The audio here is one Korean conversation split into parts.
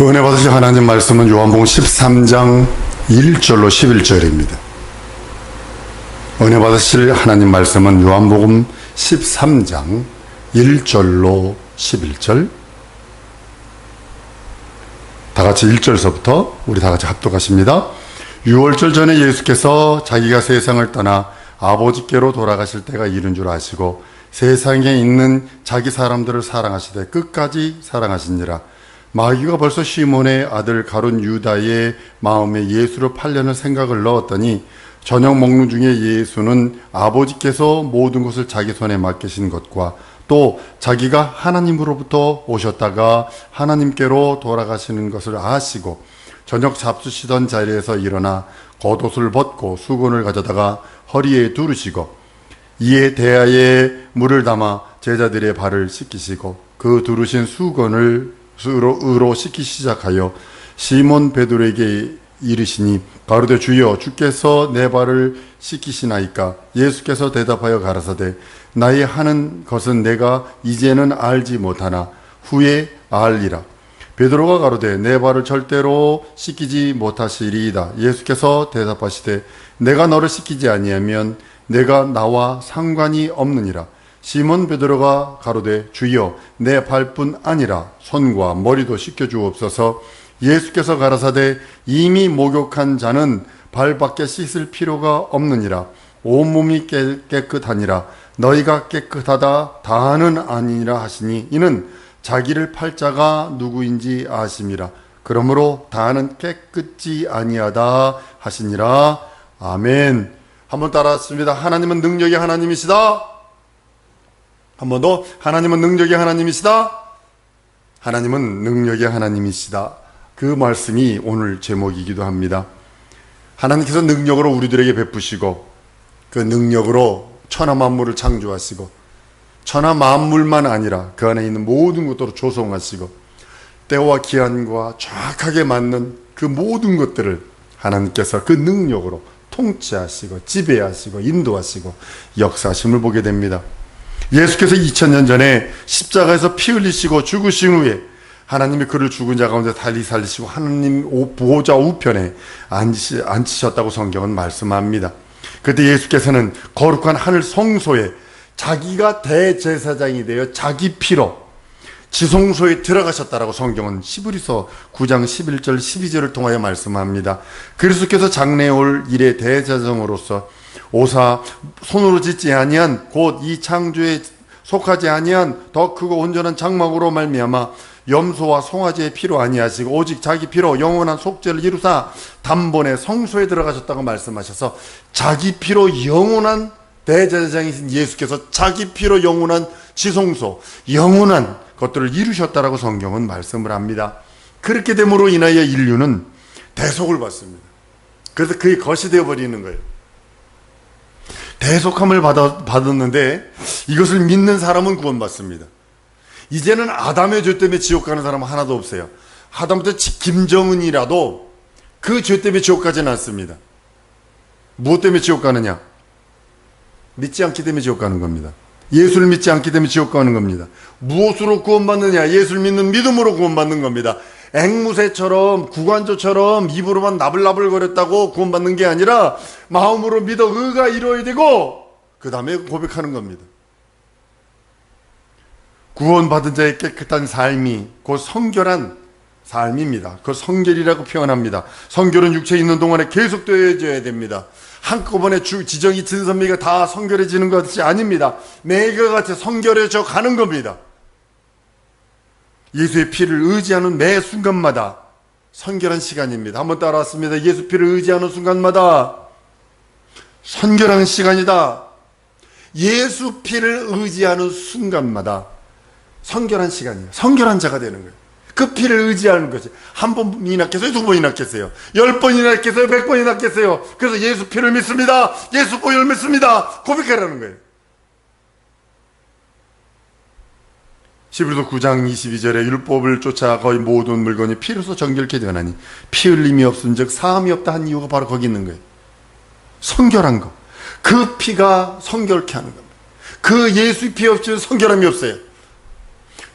은혜 받으신 하나님 말씀은 요한복음 13장 1절로 11절입니다. 은혜 받으실 하나님 말씀은 요한복음 13장 1절로 11절 다 같이 1절서부터 우리 다 같이 합독하십니다. 6월절 전에 예수께서 자기가 세상을 떠나 아버지께로 돌아가실 때가 이른 줄 아시고 세상에 있는 자기 사람들을 사랑하시되 끝까지 사랑하시니라. 마귀가 벌써 시몬의 아들 가룟 유다의 마음에 예수를 팔려는 생각을 넣었더니 저녁 먹는 중에 예수는 아버지께서 모든 것을 자기 손에 맡기신 것과 또 자기가 하나님으로부터 오셨다가 하나님께로 돌아가시는 것을 아시고 저녁 잡수시던 자리에서 일어나 겉옷을 벗고 수건을 가져다가 허리에 두르시고 이에 대야에 물을 담아 제자들의 발을 씻기시고 그 두르신 수건을 으로, 으로 씻기 시작하여 시몬 베드로에게 이르시니 가로되 주여 주께서 내 발을 씻기시나이까? 예수께서 대답하여 가라사대 나의 하는 것은 내가 이제는 알지 못하나 후에 알리라. 베드로가 가로되 내 발을 절대로 씻기지 못하시리이다. 예수께서 대답하시되 내가 너를 씻기지 아니하면 내가 나와 상관이 없느니라 시몬 베드로가 가로되 주여 내 발뿐 아니라 손과 머리도 씻겨 주옵소서. 예수께서 가라사대 이미 목욕한 자는 발밖에 씻을 필요가 없느니라. 온몸이 깨끗하니라. 너희가 깨끗하다 다는 아니라 하시니 이는 자기를 팔 자가 누구인지 아심이라 그러므로 다는 깨끗지 아니하다 하시니라. 아멘. 한번 따라 했습니다. 하나님은 능력의 하나님이시다 한 번 더 하나님은 능력의 하나님이시다. 하나님은 능력의 하나님이시다. 그 말씀이 오늘 제목이기도 합니다. 하나님께서 능력으로 우리들에게 베푸시고 그 능력으로 천하 만물을 창조하시고 천하 만물만 아니라 그 안에 있는 모든 것들을 조성하시고 때와 기한과 정확하게 맞는 그 모든 것들을 하나님께서 그 능력으로 통치하시고 지배하시고 인도하시고 역사심을 보게 됩니다. 예수께서 2000년 전에 십자가에서 피 흘리시고 죽으신 후에 하나님이 그를 죽은 자 가운데 달리 살리시고 하나님 보호자 우편에 앉으시, 앉히셨다고 성경은 말씀합니다. 그때 예수께서는 거룩한 하늘 성소에 자기가 대제사장이 되어 자기 피로 지성소에 들어가셨다라고 성경은 시브리서 9장 11절 12절을 통하여 말씀합니다. 그리스도께서 장래에 올 일의 대제사장으로서 오사 손으로 짓지 아니한 곧 이 창조에 속하지 아니한 더 크고 온전한 장막으로 말미암아 염소와 송아지의 피로 아니하시고 오직 자기 피로 영원한 속죄를 이루사 단번에 성소에 들어가셨다고 말씀하셔서 자기 피로 영원한 대제사장이신 예수께서 자기 피로 영원한 지성소 영원한 것들을 이루셨다라고 성경은 말씀을 합니다. 그렇게 됨으로 인하여 인류는 대속을 받습니다. 그래서 그의 것이 되어 버리는 거예요. 대속함을 받아, 받았는데 이것을 믿는 사람은 구원받습니다. 이제는 아담의 죄 때문에 지옥 가는 사람은 하나도 없어요. 하다못해 김정은이라도 그 죄 때문에 지옥 가지는 않습니다. 무엇 때문에 지옥 가느냐? 믿지 않기 때문에 지옥 가는 겁니다. 예수를 믿지 않기 때문에 지옥 가는 겁니다. 무엇으로 구원받느냐? 예수를 믿는 믿음으로 구원받는 겁니다. 앵무새처럼 구관조처럼 입으로만 나불나불거렸다고 구원받는 게 아니라 마음으로 믿어 의가 이루어야 되고 그 다음에 고백하는 겁니다. 구원받은 자의 깨끗한 삶이 곧 성결한 삶입니다. 그 성결이라고 표현합니다. 성결은 육체에 있는 동안에 계속되어져야 됩니다. 한꺼번에 주 지정이 진선미가 다 성결해지는 것이 아닙니다. 매일같이 성결해져 가는 겁니다. 예수의 피를 의지하는 매 순간마다 선결한 시간입니다. 한번 따라왔습니다. 예수 피를 의지하는 순간마다 선결한 시간이다. 예수 피를 의지하는 순간마다 선결한 시간이에요. 선결한 자가 되는 거예요. 그 피를 의지하는 것이 한 번이나 깼어요? 두 번이나 깼어요? 열 번이나 깼어요? 백 번이나 깼어요? 그래서 예수 피를 믿습니다. 예수 보혈 믿습니다. 고백하라는 거예요. 시브리서 9장 22절에 율법을 쫓아 거의 모든 물건이 피로서 정결케 되나니 피 흘림이 없은 즉 사함이 없다 한 이유가 바로 거기 있는 거예요. 성결한 거. 그 피가 성결케 하는 겁니다. 그 예수 피 없이는 성결함이 없어요.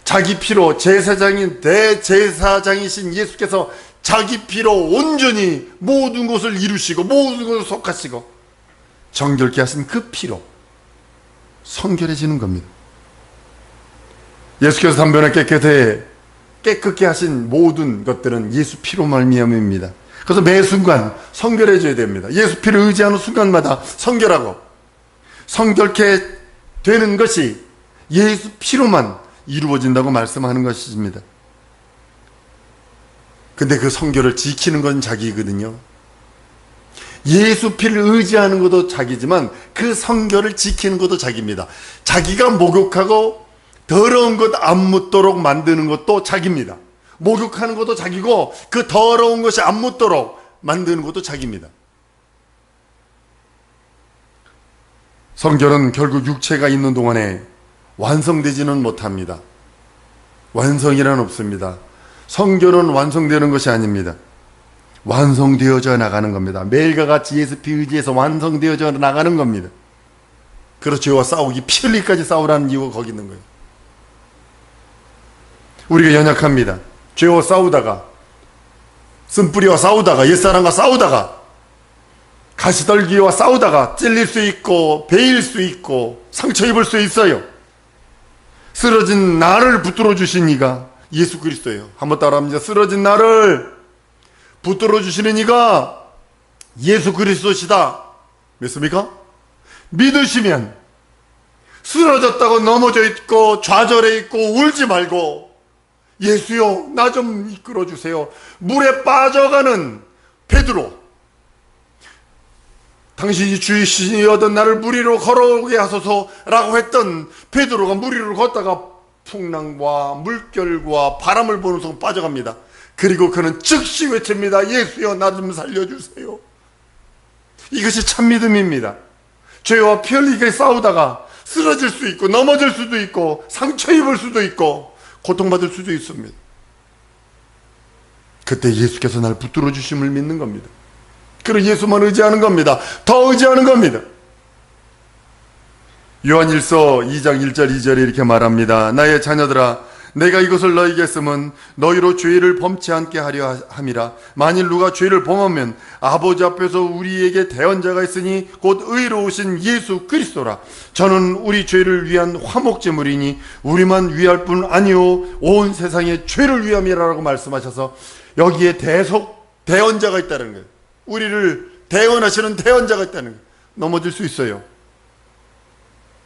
자기 피로 제사장인 대제사장이신 예수께서 자기 피로 온전히 모든 것을 이루시고 모든 것을 속하시고 정결케 하신 그 피로 성결해지는 겁니다. 예수께서 단변에 깨끗해 깨끗게 하신 모든 것들은 예수 피로 말미암입니다. 그래서 매 순간 성결해져야 됩니다. 예수 피를 의지하는 순간마다 성결하고 성결케 되는 것이 예수 피로만 이루어진다고 말씀하는 것입니다. 근데 그 성결을 지키는 건 자기거든요. 예수 피를 의지하는 것도 자기지만 그 성결을 지키는 것도 자기입니다. 자기가 목욕하고 더러운 것 안 묻도록 만드는 것도 자기입니다. 목욕하는 것도 자기고 그 더러운 것이 안 묻도록 만드는 것도 자기입니다. 성결은 결국 육체가 있는 동안에 완성되지는 못합니다. 완성이란 없습니다. 성결은 완성되는 것이 아닙니다. 완성되어져 나가는 겁니다. 매일과 같이 예수 피 의지에서 완성되어져 나가는 겁니다. 그렇죠. 싸우기 피 흘리까지 싸우라는 이유가 거기 있는 거예요. 우리가 연약합니다. 죄와 싸우다가 쓴뿌리와 싸우다가 옛사람과 싸우다가 가시떨기와 싸우다가 찔릴 수 있고 베일 수 있고 상처 입을 수 있어요. 쓰러진 나를 붙들어 주신 이가 예수 그리스도예요. 한번 따라합니다. 쓰러진 나를 붙들어 주시는 이가 예수 그리스도시다. 믿습니까? 믿으시면 쓰러졌다고 넘어져 있고 좌절해 있고 울지 말고 예수요 나 좀 이끌어 주세요. 물에 빠져가는 베드로 당신이 주이시여던 나를 물 위로 걸어오게 하소서라고 했던 베드로가 물 위로 걷다가 풍랑과 물결과 바람을 보는 속으로 빠져갑니다. 그리고 그는 즉시 외칩니다. 예수여 나 좀 살려주세요. 이것이 참 믿음입니다. 죄와 피 흘리게 싸우다가 쓰러질 수 있고 넘어질 수도 있고 상처 입을 수도 있고 고통받을 수도 있습니다. 그때 예수께서 날 붙들어 주심을 믿는 겁니다. 그리고 예수만 의지하는 겁니다. 더 의지하는 겁니다. 요한일서 2장 1절 2절에 이렇게 말합니다. 나의 자녀들아 내가 이것을 너희에게 쓰면 너희로 죄를 범치 않게 하려 함이라. 만일 누가 죄를 범하면 아버지 앞에서 우리에게 대언자가 있으니 곧 의로우신 예수 그리스도라. 저는 우리 죄를 위한 화목제물이니 우리만 위할 뿐 아니요 온 세상의 죄를 위함이라고 말씀하셔서 여기에 대속 대언자가 있다는 거예요. 우리를 대언하시는 대언자가 있다는 거예요. 넘어질 수 있어요.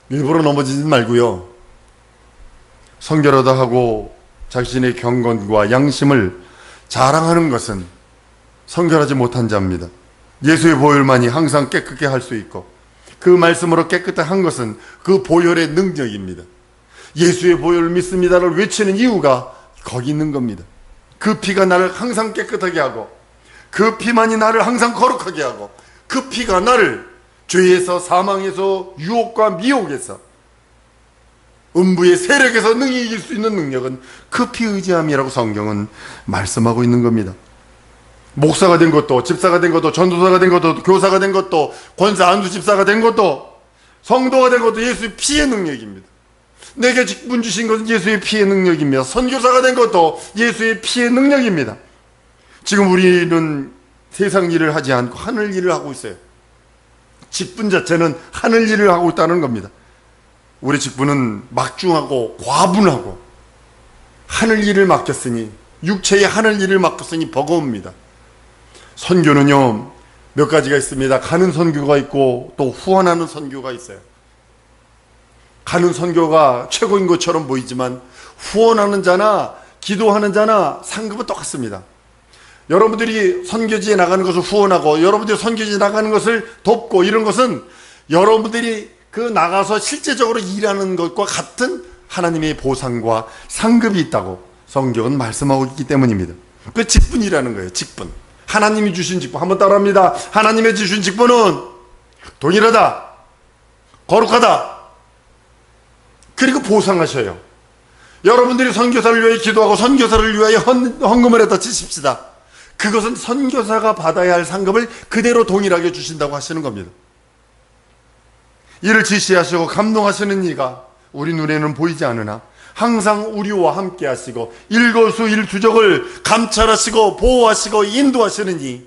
일부러 넘어지지 말고요 성결하다 하고 자신의 경건과 양심을 자랑하는 것은 성결하지 못한 자입니다. 예수의 보혈만이 항상 깨끗게 할 수 있고 그 말씀으로 깨끗하게 한 것은 그 보혈의 능력입니다. 예수의 보혈을 믿습니다를 외치는 이유가 거기 있는 겁니다. 그 피가 나를 항상 깨끗하게 하고 그 피만이 나를 항상 거룩하게 하고 그 피가 나를 죄에서 사망에서 유혹과 미혹에서 음부의 세력에서 능히 이길 수 있는 능력은 그피 의지함이라고 성경은 말씀하고 있는 겁니다. 목사가 된 것도, 집사가 된 것도, 전도사가 된 것도, 교사가 된 것도, 권사 안수 집사가 된 것도, 성도가 된 것도 예수의 피의 능력입니다. 내게 직분 주신 것은 예수의 피의 능력입니다. 선교사가 된 것도 예수의 피의 능력입니다. 지금 우리는 세상 일을 하지 않고 하늘 일을 하고 있어요. 직분 자체는 하늘 일을 하고 있다는 겁니다. 우리 직분은 막중하고 과분하고 하늘 일을 맡겼으니 육체의 하늘 일을 맡겼으니 버거웁니다. 선교는요 몇 가지가 있습니다. 가는 선교가 있고 또 후원하는 선교가 있어요. 가는 선교가 최고인 것처럼 보이지만 후원하는 자나 기도하는 자나 상급은 똑같습니다. 여러분들이 선교지에 나가는 것을 후원하고 여러분들이 선교지에 나가는 것을 돕고 이런 것은 여러분들이 그 나가서 실제적으로 일하는 것과 같은 하나님의 보상과 상급이 있다고 성경은 말씀하고 있기 때문입니다. 그 직분이라는 거예요. 직분. 하나님이 주신 직분. 한번 따라합니다. 하나님의 주신 직분은 동일하다. 거룩하다. 그리고 보상하셔요. 여러분들이 선교사를 위해 기도하고 선교사를 위하여 헌, 헌금을 했다 치십시다. 그것은 선교사가 받아야 할 상급을 그대로 동일하게 주신다고 하시는 겁니다. 이를 지시하시고 감동하시는 이가 우리 눈에는 보이지 않으나 항상 우리와 함께 하시고 일거수일투족을 감찰하시고 보호하시고 인도하시는 이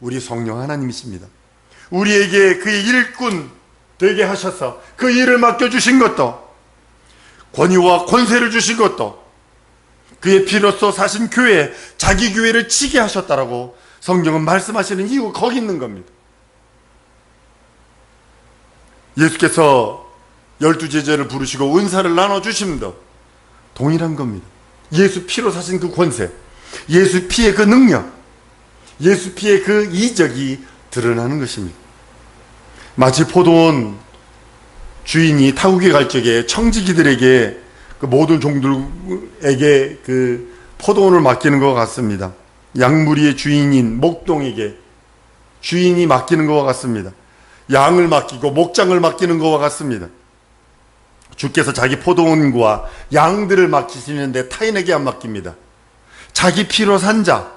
우리 성령 하나님이십니다. 우리에게 그의 일꾼 되게 하셔서 그 일을 맡겨주신 것도 권위와 권세를 주신 것도 그의 피로써 사신 교회, 자기 교회를 치게 하셨다라고 성경은 말씀하시는 이유가 거기 있는 겁니다. 예수께서 열두 제자를 부르시고 은사를 나눠주심도 동일한 겁니다. 예수 피로 사신 그 권세, 예수 피의 그 능력, 예수 피의 그 이적이 드러나는 것입니다. 마치 포도원 주인이 타국에 갈 적에 청지기들에게 그 모든 종들에게 그 포도원을 맡기는 것 같습니다. 양무리의 주인인 목동에게 주인이 맡기는 것과 같습니다. 양을 맡기고 목장을 맡기는 것과 같습니다. 주께서 자기 포도원과 양들을 맡기시는데 타인에게 안 맡깁니다. 자기 피로 산 자,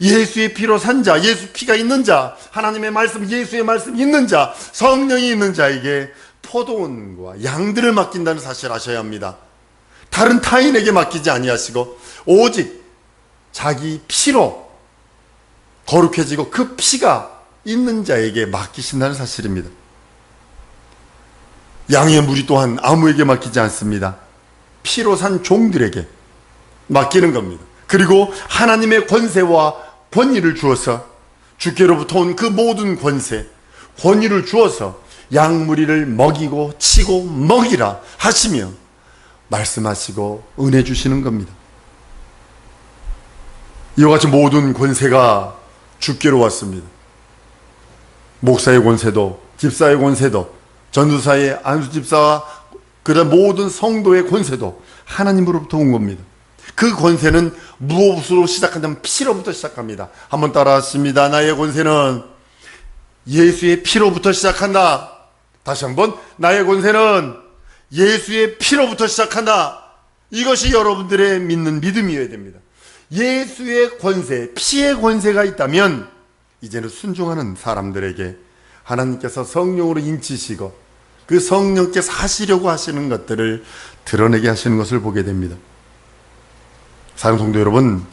예수의 피로 산 자, 예수 피가 있는 자, 하나님의 말씀, 예수의 말씀 있는 자, 성령이 있는 자에게 포도원과 양들을 맡긴다는 사실을 아셔야 합니다. 다른 타인에게 맡기지 아니하시고 오직 자기 피로 거룩해지고 그 피가 있는 자에게 맡기신다는 사실입니다. 양의 물이 또한 아무에게 맡기지 않습니다. 피로 산 종들에게 맡기는 겁니다. 그리고 하나님의 권세와 권위를 주어서 주께로부터 온 그 모든 권세, 권위를 주어서 양무리를 먹이고 치고 먹이라 하시며 말씀하시고 은혜 주시는 겁니다. 이와 같이 모든 권세가 주께로 왔습니다. 목사의 권세도, 집사의 권세도, 전도사의 안수 집사와 그런 모든 성도의 권세도 하나님으로부터 온 겁니다. 그 권세는 무엇으로 시작한다면 피로부터 시작합니다. 한번 따라하십니다. 나의 권세는 예수의 피로부터 시작한다. 다시 한번 나의 권세는 예수의 피로부터 시작한다. 이것이 여러분들의 믿는 믿음이어야 됩니다. 예수의 권세, 피의 권세가 있다면 이제는 순종하는 사람들에게 하나님께서 성령으로 인치시고 그 성령께서 하시려고 하시는 것들을 드러내게 하시는 것을 보게 됩니다. 사랑 성도 여러분,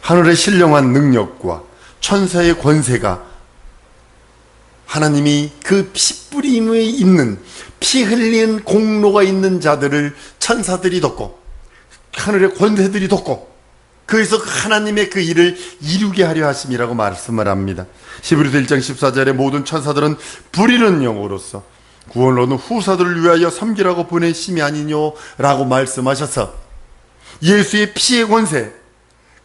하늘의 신령한 능력과 천사의 권세가 하나님이 그 피뿌림에 있는 피 흘린 공로가 있는 자들을 천사들이 돕고 하늘의 권세들이 돕고 그래서 하나님의 그 일을 이루게 하려 하심이라고 말씀을 합니다. 시브리서 1장 14절에 모든 천사들은 부리는 영으로서 구원로는 후사들을 위하여 섬기라고 보내심이 아니뇨라고 말씀하셔서 예수의 피의 권세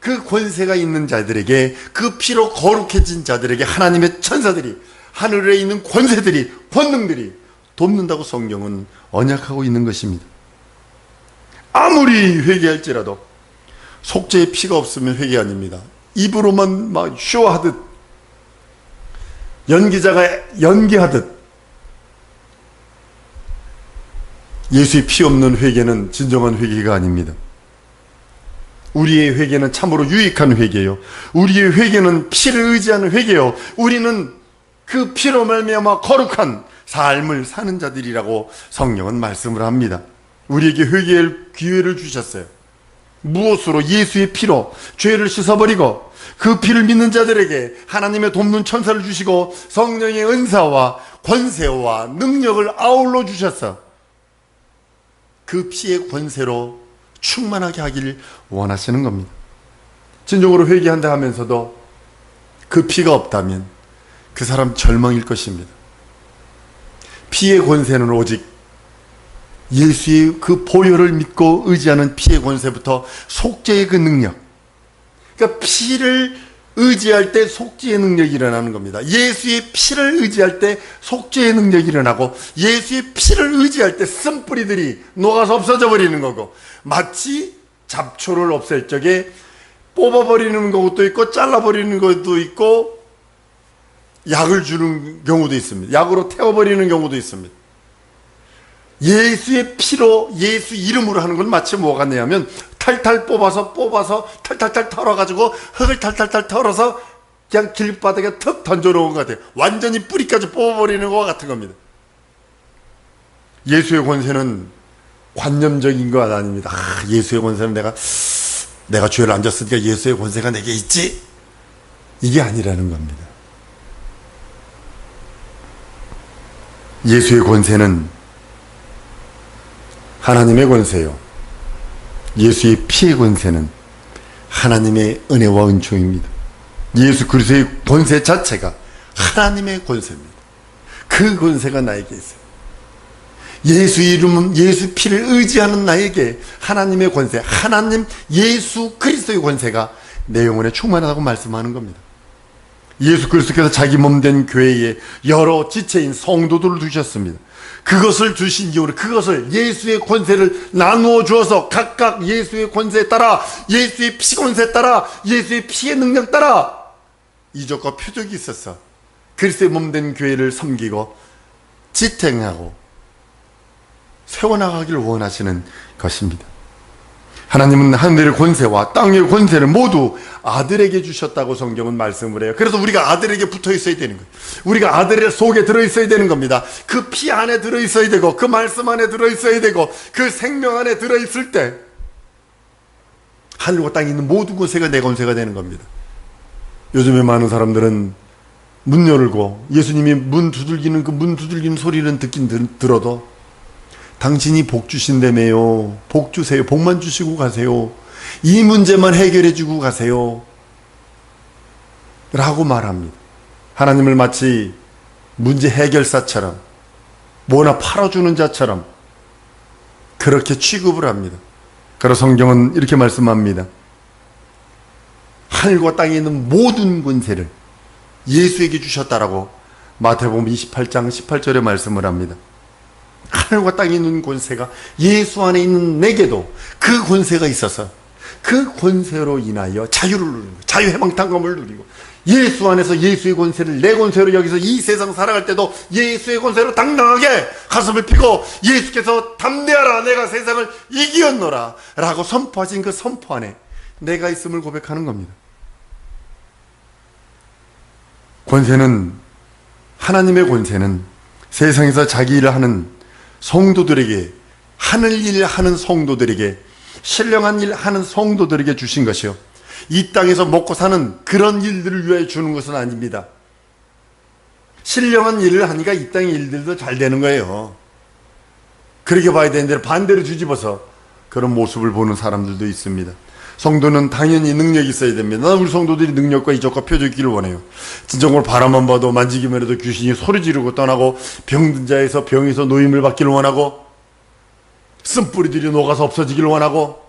그 권세가 있는 자들에게 그 피로 거룩해진 자들에게 하나님의 천사들이 하늘에 있는 권세들이 권능들이 돕는다고 성경은 언약하고 있는 것입니다. 아무리 회개할지라도 속죄의 피가 없으면 회개 아닙니다. 입으로만 막 쇼하듯 연기자가 연기하듯 예수의 피 없는 회개는 진정한 회개가 아닙니다. 우리의 회개는 참으로 유익한 회개요. 우리의 회개는 피를 의지하는 회개요. 우리는 그 피로 말미암아 거룩한 삶을 사는 자들이라고 성령은 말씀을 합니다. 우리에게 회개할 기회를 주셨어요. 무엇으로 예수의 피로 죄를 씻어버리고 그 피를 믿는 자들에게 하나님의 돕는 천사를 주시고 성령의 은사와 권세와 능력을 아울러 주셔서 그 피의 권세로 충만하게 하기를 원하시는 겁니다. 진정으로 회개한다 하면서도 그 피가 없다면 그 사람 절망일 것입니다. 피의 권세는 오직 예수의 그 보혈을 믿고 의지하는 피의 권세부터 속죄의 그 능력. 그러니까 피를 의지할 때 속죄의 능력이 일어나는 겁니다. 예수의 피를 의지할 때 속죄의 능력이 일어나고 예수의 피를 의지할 때 쓴뿌리들이 녹아서 없어져 버리는 거고 마치 잡초를 없앨 적에 뽑아버리는 것도 있고 잘라버리는 것도 있고 약을 주는 경우도 있습니다. 약으로 태워버리는 경우도 있습니다. 예수의 피로 예수 이름으로 하는 건 마치 뭐가 같냐면 탈탈 뽑아서 뽑아서 탈탈탈 털어가지고 흙을 탈탈탈 털어서 그냥 길바닥에 턱 던져놓은 것 같아요. 완전히 뿌리까지 뽑아버리는 것 같은 겁니다. 예수의 권세는 관념적인 것 아닙니다. 아, 예수의 권세는 내가 내가 죄를 안 졌으니까 예수의 권세가 내게 있지. 이게 아니라는 겁니다. 예수의 권세는 하나님의 권세요. 예수의 피의 권세는 하나님의 은혜와 은총입니다. 예수 그리스도의 권세 자체가 하나님의 권세입니다. 그 권세가 나에게 있어요. 예수 이름은 예수 피를 의지하는 나에게 하나님의 권세, 하나님 예수 그리스도의 권세가 내 영혼에 충만하다고 말씀하는 겁니다. 예수 그리스도께서 자기 몸 된 교회에 여러 지체인 성도들을 두셨습니다. 그것을 주신 이유로 그것을 예수의 권세를 나누어 주어서 각각 예수의 권세에 따라 예수의 피 권세에 따라 예수의 피의 능력 따라 이적과 표적이 있어서 그리스도의 몸된 교회를 섬기고 지탱하고 세워나가기를 원하시는 것입니다. 하나님은 하늘의 권세와 땅의 권세를 모두 아들에게 주셨다고 성경은 말씀을 해요. 그래서 우리가 아들에게 붙어 있어야 되는 거예요. 우리가 아들의 속에 들어 있어야 되는 겁니다. 그 피 안에 들어 있어야 되고, 그 말씀 안에 들어 있어야 되고, 그 생명 안에 들어 있을 때, 하늘과 땅에 있는 모든 권세가 내 권세가 되는 겁니다. 요즘에 많은 사람들은 문 열고 예수님이 문 두들기는 그 문 두들기는 소리는 듣긴 들어도 당신이 복 주신다며요. 복 주세요. 복만 주시고 가세요. 이 문제만 해결해 주고 가세요. 라고 말합니다. 하나님을 마치 문제 해결사처럼 뭐나 팔아주는 자처럼 그렇게 취급을 합니다. 그래서 성경은 이렇게 말씀합니다. 하늘과 땅에 있는 모든 권세를 예수에게 주셨다라고 마태복음 28장 18절에 말씀을 합니다. 하늘과 땅에 있는 권세가 예수 안에 있는 내게도 그 권세가 있어서 그 권세로 인하여 자유를 누리고 자유해방탄감을 누리고 예수 안에서 예수의 권세를 내 권세로 여기서 이 세상 살아갈 때도 예수의 권세로 당당하게 가슴을 피고 예수께서 담대하라 내가 세상을 이기었노라 라고 선포하신 그 선포 안에 내가 있음을 고백하는 겁니다. 권세는 하나님의 권세는 세상에서 자기 일을 하는 성도들에게 하늘 일 하는 성도들에게 신령한 일 하는 성도들에게 주신 것이요. 이 땅에서 먹고 사는 그런 일들을 위해 주는 것은 아닙니다. 신령한 일을 하니까 이 땅의 일들도 잘 되는 거예요. 그렇게 봐야 되는데 반대로 뒤집어서 그런 모습을 보는 사람들도 있습니다. 성도는 당연히 능력이 있어야 됩니다. 우리 성도들이 능력과 이적과 표적기를 원해요. 진정으로 바라만 봐도 만지기만 해도 귀신이 소리 지르고 떠나고 병든 자에서 병에서 노임을 받기를 원하고 쓴뿌리들이 녹아서 없어지기를 원하고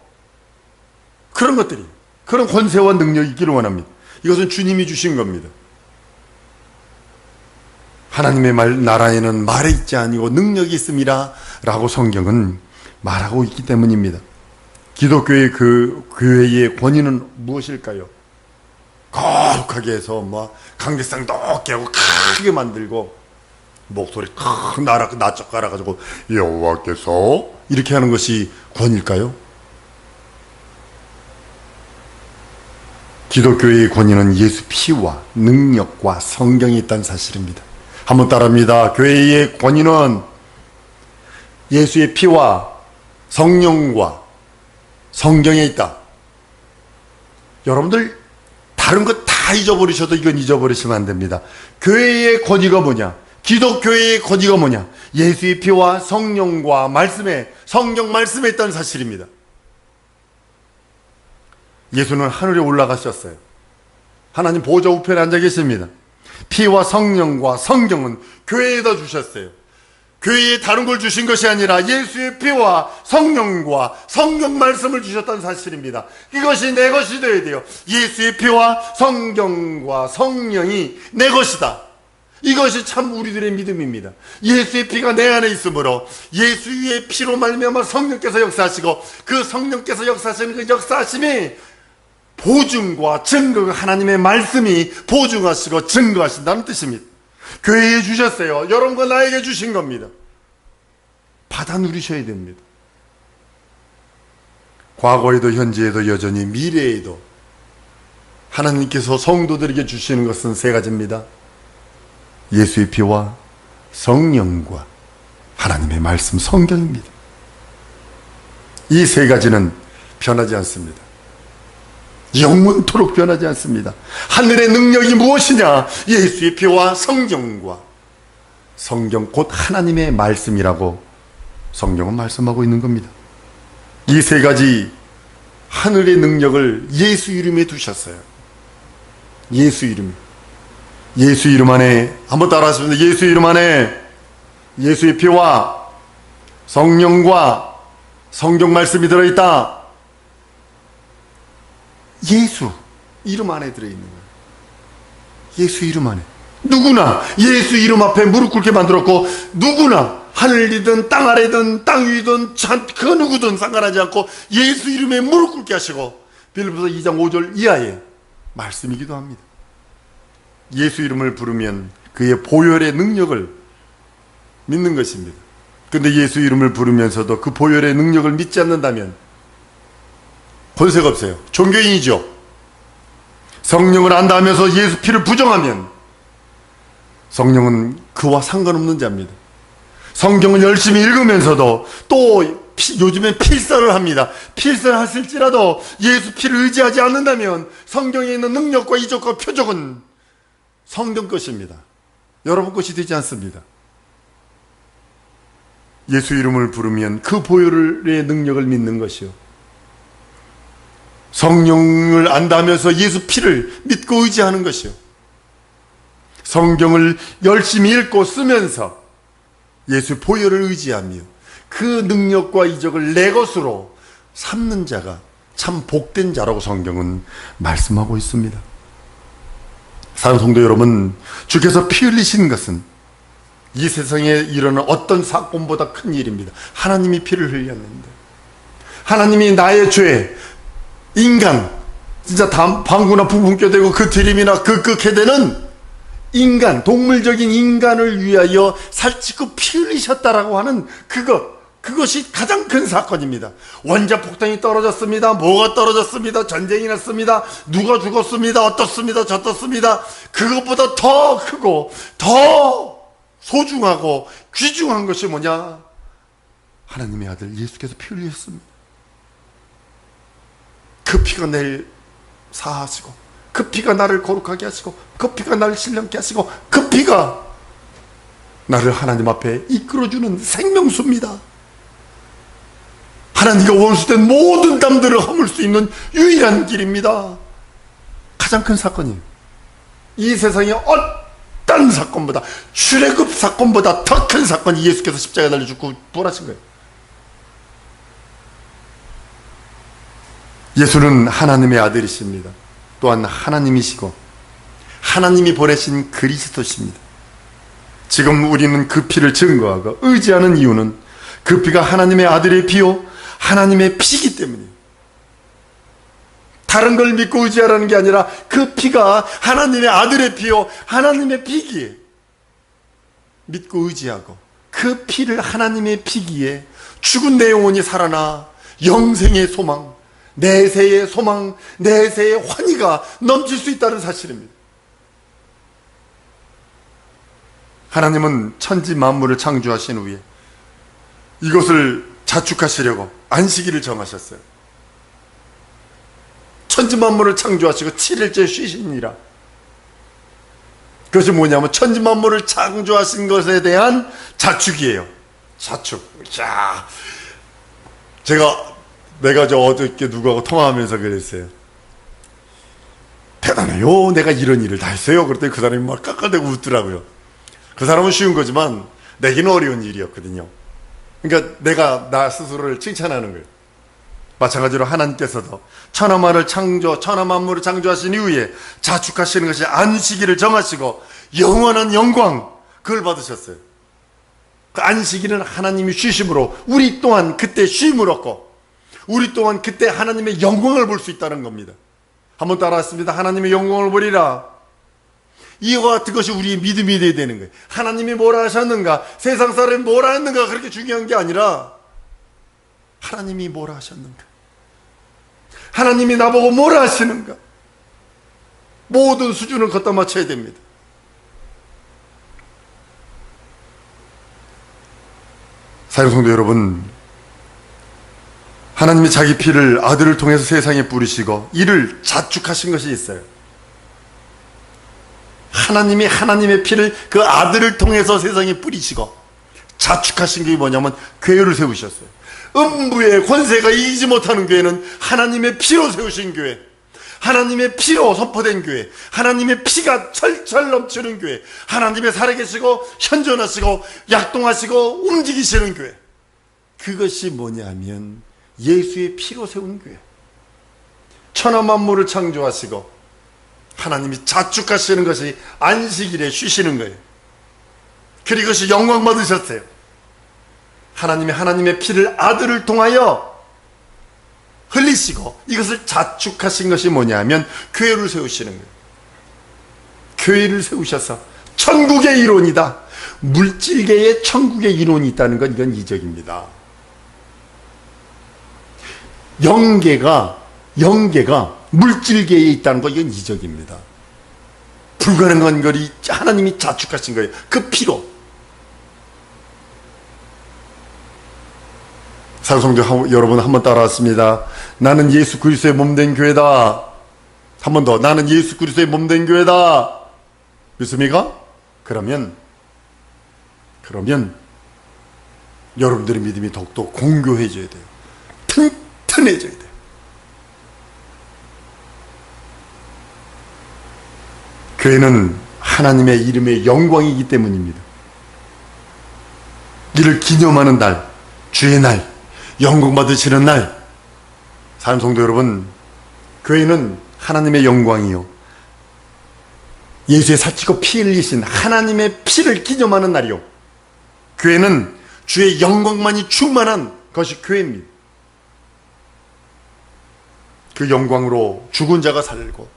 그런 것들이 그런 권세와 능력이 있기를 원합니다. 이것은 주님이 주신 겁니다. 하나님의 말, 나라에는 말에 있지 아니고 능력이 있음이라 라고 성경은 말하고 있기 때문입니다. 기독교의 그 교회의 권위는 무엇일까요? 거룩하게 해서 뭐 강대상 높게 하고 크게 만들고 목소리 큰 나라 낮적 깔아 가지고 여호와께서 이렇게 하는 것이 권일까요? 기독교의 권위는 예수 피와 능력과 성경이 있다는 사실입니다. 한번 따라합니다. 교회의 권위는 예수의 피와 성령과 성경에 있다. 여러분들 다른 거다 잊어버리셔도 이건 잊어버리시면 안 됩니다. 교회의 권위가 뭐냐? 기독교회의 권위가 뭐냐? 예수의 피와 성령과 말씀에 성경 말씀에 있다는 사실입니다. 예수는 하늘에 올라가셨어요. 하나님 보좌 우편에 앉아 계십니다. 피와 성령과 성경은 교회에다 주셨어요. 교회에 다른 걸 주신 것이 아니라 예수의 피와 성령과 성경 말씀을 주셨다는 사실입니다. 이것이 내 것이 되어야 돼요. 예수의 피와 성경과 성령이 내 것이다. 이것이 참 우리들의 믿음입니다. 예수의 피가 내 안에 있으므로 예수의 피로 말미암아 성령께서 역사하시고 그 성령께서 역사하시는 그 역사하심이 보증과 증거가 하나님의 말씀이 보증하시고 증거하신다는 뜻입니다. 교회에 주셨어요. 여러분과 나에게 주신 겁니다. 받아 누리셔야 됩니다. 과거에도 현재에도 여전히 미래에도 하나님께서 성도들에게 주시는 것은 세 가지입니다. 예수의 피와 성령과 하나님의 말씀 성경입니다. 이 세 가지는 변하지 않습니다. 영원토록 변하지 않습니다. 하늘의 능력이 무엇이냐? 예수의 피와 성경과 성경 곧 하나님의 말씀이라고 성경은 말씀하고 있는 겁니다. 이 세 가지 하늘의 능력을 예수 이름에 두셨어요. 예수 이름. 예수 이름 안에 한번 따라하시면 예수 이름 안에 예수의 피와 성령과 성경 말씀이 들어있다. 예수 이름 안에 들어있는 거예요. 예수 이름 안에. 누구나 예수 이름 앞에 무릎 꿇게 만들었고 누구나 하늘이든 땅 아래든 땅 위든 그 누구든 상관하지 않고 예수 이름에 무릎 꿇게 하시고 빌립보서 2장 5절 이하의 말씀이기도 합니다. 예수 이름을 부르면 그의 보혈의 능력을 믿는 것입니다. 근데 예수 이름을 부르면서도 그 보혈의 능력을 믿지 않는다면 권세가 없어요. 종교인이죠. 성령을 안다면서 예수 피를 부정하면 성령은 그와 상관없는 자입니다. 성경을 열심히 읽으면서도 또 피, 요즘엔 필사를 합니다. 필사를 했을지라도 예수 피를 의지하지 않는다면 성경에 있는 능력과 이적과 표적은 성경 것입니다. 여러분 것이 되지 않습니다. 예수 이름을 부르면 그 보혈의 능력을 믿는 것이요. 성령을 안다면서 예수 피를 믿고 의지하는 것이요. 성경을 열심히 읽고 쓰면서 예수 보혈을 의지하며 그 능력과 이적을 내 것으로 삼는 자가 참 복된 자라고 성경은 말씀하고 있습니다. 사랑 성도 여러분, 주께서 피 흘리신 것은 이 세상에 일어난 어떤 사건보다 큰 일입니다. 하나님이 피를 흘렸는데 하나님이 나의 죄, 인간, 진짜 방구나 부분 껴대고 그 드림이나 그 극해되는 인간, 동물적인 인간을 위하여 살찌고 피 흘리셨다라고 하는 그것, 그것이 가장 큰 사건입니다. 원자 폭탄이 떨어졌습니다. 뭐가 떨어졌습니다. 전쟁이 났습니다. 누가 죽었습니다. 어떻습니다. 저떻습니다. 그것보다 더 크고 더 소중하고 귀중한 것이 뭐냐? 하나님의 아들 예수께서 피 흘리셨습니다. 그 피가 내일 사하시고 그 피가 나를 거룩하게 하시고 그 피가 나를 신령케 하시고 그 피가 나를 하나님 앞에 이끌어주는 생명수입니다. 하나님과 원수된 모든 담들을 허물 수 있는 유일한 길입니다. 가장 큰 사건이에요. 이 세상에 어떤 사건보다 출애굽 사건보다 더 큰 사건이 예수께서 십자가에 달려 죽고 부활하신 거예요. 예수는 하나님의 아들이십니다. 또한 하나님이시고 하나님이 보내신 그리스도십니다. 지금 우리는 그 피를 증거하고 의지하는 이유는 그 피가 하나님의 아들의 피요 하나님의 피기 때문이에요. 다른 걸 믿고 의지하라는 게 아니라 그 피가 하나님의 아들의 피요 하나님의 피기에 믿고 의지하고 그 피를 하나님의 피기에 죽은 내 영혼이 살아나 영생의 소망 내세의 소망, 내세의 환희가 넘칠 수 있다는 사실입니다. 하나님은 천지 만물을 창조하신 후에 이것을 자축하시려고 안식일을 정하셨어요. 천지 만물을 창조하시고 7일째 쉬시니라. 그것이 뭐냐면 천지 만물을 창조하신 것에 대한 자축이에요. 자축. 자, 제가 내가 저 어저께 누구하고 통화하면서 그랬어요. 대단해요. 내가 이런 일을 다 했어요. 그랬더니 그 사람이 막 깎아대고 웃더라고요. 그 사람은 쉬운 거지만 내기는 어려운 일이었거든요. 그러니까 내가 나 스스로를 칭찬하는 거예요. 마찬가지로 하나님께서도 천하만을 창조, 천하만물을 창조하신 이후에 자축하시는 것이 안식일을 정하시고 영원한 영광 그걸 받으셨어요. 그 안식일은 하나님이 쉬심으로 우리 또한 그때 쉼을 얻고 우리 또한 그때 하나님의 영광을 볼 수 있다는 겁니다. 한번 따라했습니다. 하나님의 영광을 보리라. 이와 같은 것이 우리의 믿음이 되어야 되는 거예요. 하나님이 뭐라 하셨는가, 세상 사람이 뭐라 했는가 그렇게 중요한 게 아니라 하나님이 뭐라 하셨는가. 하나님이 나보고 뭐라 하시는가. 모든 수준을 걷다 맞춰야 됩니다. 사용성도 여러분, 하나님이 자기 피를 아들을 통해서 세상에 뿌리시고 이를 자축하신 것이 있어요. 하나님이 하나님의 피를 그 아들을 통해서 세상에 뿌리시고 자축하신 게 뭐냐면 교회를 세우셨어요. 음부의 권세가 이기지 못하는 교회는 하나님의 피로 세우신 교회. 하나님의 피로 선포된 교회. 하나님의 피가 철철 넘치는 교회. 하나님의 살아계시고 현존하시고 약동하시고 움직이시는 교회. 그것이 뭐냐면 예수의 피로 세운 교회. 천하 만물을 창조하시고 하나님이 자축하시는 것이 안식일에 쉬시는 거예요. 그리고 그것이 영광 받으셨어요. 하나님이 하나님의 피를 아들을 통하여 흘리시고 이것을 자축하신 것이 뭐냐면 교회를 세우시는 거예요. 교회를 세우셔서 천국의 이론이다. 물질계의 천국의 이론이 있다는 건 이건 이적입니다. 영계가 영계가 물질계에 있다는 거 이건 이적입니다. 불가능한 것이 하나님이 자축하신 거예요. 그 피로. 사성도 여러분 한번 따라왔습니다. 나는 예수 그리스도의 몸된 교회다. 한 번 더. 나는 예수 그리스도의 몸된 교회다. 믿습니까? 그러면 그러면 여러분들의 믿음이 더욱더 공교해져야 돼요. 튼 튼해져야 돼요. 교회는 하나님의 이름의 영광이기 때문입니다. 이를 기념하는 날, 주의 날, 영광 받으시는 날, 사람 성도 여러분, 교회는 하나님의 영광이요. 예수의 살찌고 피 흘리신 하나님의 피를 기념하는 날이요. 교회는 주의 영광만이 충만한 것이 교회입니다. 그 영광으로 죽은 자가 살고,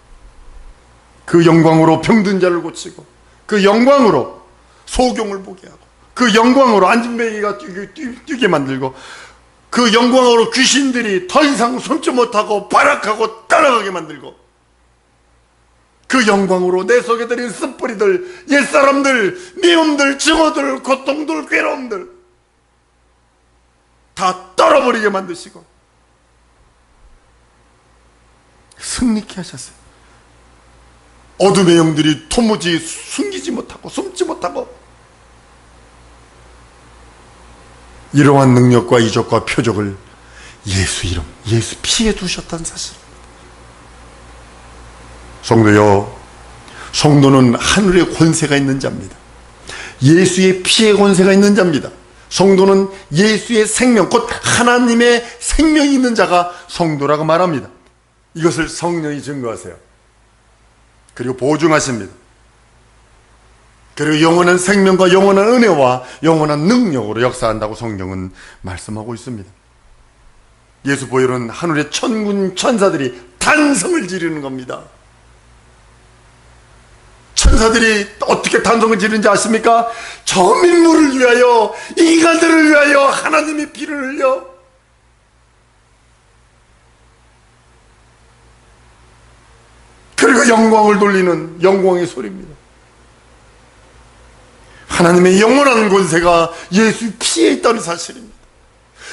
그 영광으로 병든 자를 고치고 그 영광으로 소경을 보게 하고 그 영광으로 안진뱅이가 뛰게 만들고 그 영광으로 귀신들이 더 이상 숨지 못하고 발악하고 따라가게 만들고 그 영광으로 내 속에 들인 쓴뿌리들, 옛사람들, 미움들, 증오들, 고통들, 괴로움들 다 떨어버리게 만드시고 승리케 하셨어요. 어둠의 영들이 도무지 숨기지 못하고 숨지 못하고 이러한 능력과 이적과 표적을 예수 이름, 예수 피해 두셨다는 사실. 성도요, 성도는 하늘의 권세가 있는 자입니다. 예수의 피의 권세가 있는 자입니다. 성도는 예수의 생명, 곧 하나님의 생명이 있는 자가 성도라고 말합니다. 이것을 성령이 증거하세요. 그리고 보증하십니다. 그리고 영원한 생명과 영원한 은혜와 영원한 능력으로 역사한다고 성경은 말씀하고 있습니다. 예수 보혈은 하늘의 천군 천사들이 단성을 지르는 겁니다. 천사들이 어떻게 단성을 지르는지 아십니까? 저 민물을 위하여 인간들을 위하여 하나님의 피를 흘려 그리고 영광을 돌리는 영광의 소리입니다. 하나님의 영원한 권세가 예수 피에 있다는 사실입니다.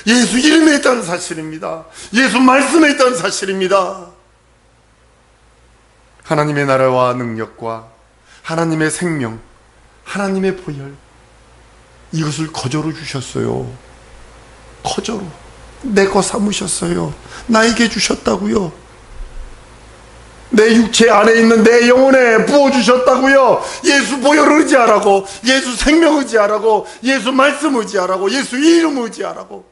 예수 이름에 있다는 사실입니다. 예수 말씀에 있다는 사실입니다. 하나님의 나라와 능력과 하나님의 생명, 하나님의 보혈, 이것을 거저로 주셨어요. 거저로. 내 거 삼으셨어요. 나에게 주셨다고요. 내 육체 안에 있는 내 영혼에 부어주셨다고요. 예수 보혈 의지하라고, 예수 생명 의지하라고, 예수 말씀 의지하라고, 예수 이름 의지하라고.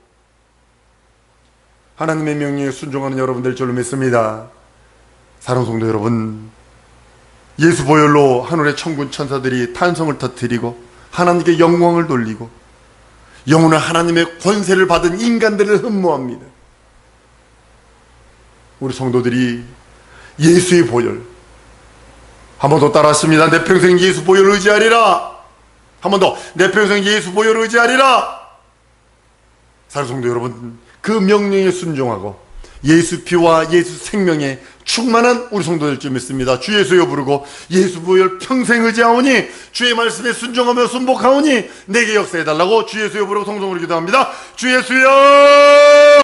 하나님의 명령에 순종하는 여러분들 줄로 믿습니다. 사랑 성도 여러분, 예수 보혈로 하늘의 천군 천사들이 탄성을 터뜨리고 하나님께 영광을 돌리고 영혼은 하나님의 권세를 받은 인간들을 흠모합니다. 우리 성도들이 예수의 보혈. 한 번 더 따라했습니다. 내 평생 예수 보혈 의지하리라. 한 번 더. 내 평생 예수 보혈 의지하리라. 사랑성도 여러분, 그 명령에 순종하고 예수 피와 예수 생명에 충만한 우리 성도들 좀 있습니다. 주 예수여 부르고 예수 보혈 평생 의지하오니 주의 말씀에 순종하며 순복하오니 내게 역사해달라고 주 예수여 부르고 통성으로 기도합니다. 주 예수여